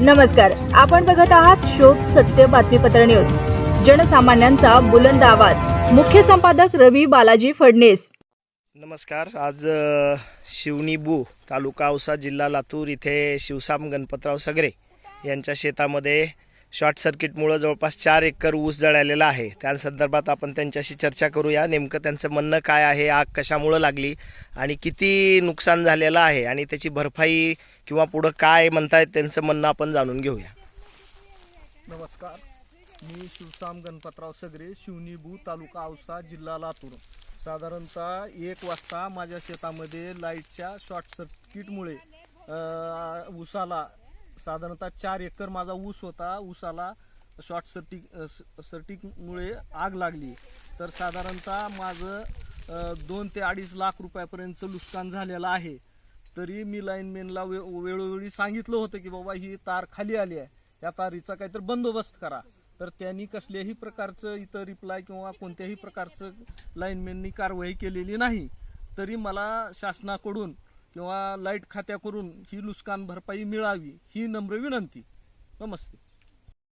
नमस्कार आपण बघत आहात शोध सत्य बातमीपत्र न्यूज. जनसामान्यांचा बुलंद आवाज. मुख्य संपादक रवी बालाजी फडणीस. नमस्कार आज अ, शिवनी तालुका औसा जिल्हा लातूर इथे शिवसाम गणपतराव सगरे यांच्या शेतामध्ये शॉर्ट सर्किटमुळं जवळपास चार एकर ऊस जळालेला आहे. त्या संदर्भात आपण त्यांच्याशी चर्चा करूया. नेमकं त्यांचं म्हणणं काय आहे? आग कशामुळं लागली? आणि किती नुकसान झालेलं आहे? आणि त्याची भरपाई किंवा पुढं काय म्हणतायत त्यांचं म्हणणं आपण जाणून घेऊया. नमस्कार. मी शिवसाम गणपतराव सगरे शिवनीभू तालुका औसा जिल्हा लातूर. साधारणतः एक वाजता माझ्या शेतामध्ये लाईटच्या शॉर्ट सर्किटमुळे ऊसाला साधारणतः चार एकर माझा ऊस होता. ऊसाला शॉर्ट सर्टिक सर्टिकमुळे आग लागली. तर साधारणतः माझं दोन ते अडीच लाख रुपयापर्यंतचं नुकसान झालेलं आहे. तरी मी लाईनमॅनला वे वेळोवेळी सांगितलं होतं की बाबा ही तार खाली आली आहे. या तारीचा काहीतरी बंदोबस्त करा. तर त्यांनी कसल्याही प्रकारचं इथं रिप्लाय किंवा कोणत्याही प्रकारचं लाईनमॅननी कारवाई केलेली नाही. तरी मला शासनाकडून किंवा लाइट खात्याकडून ही नुकसान भरपाई मिळावी ही नम्र विनंती. नमस्ते.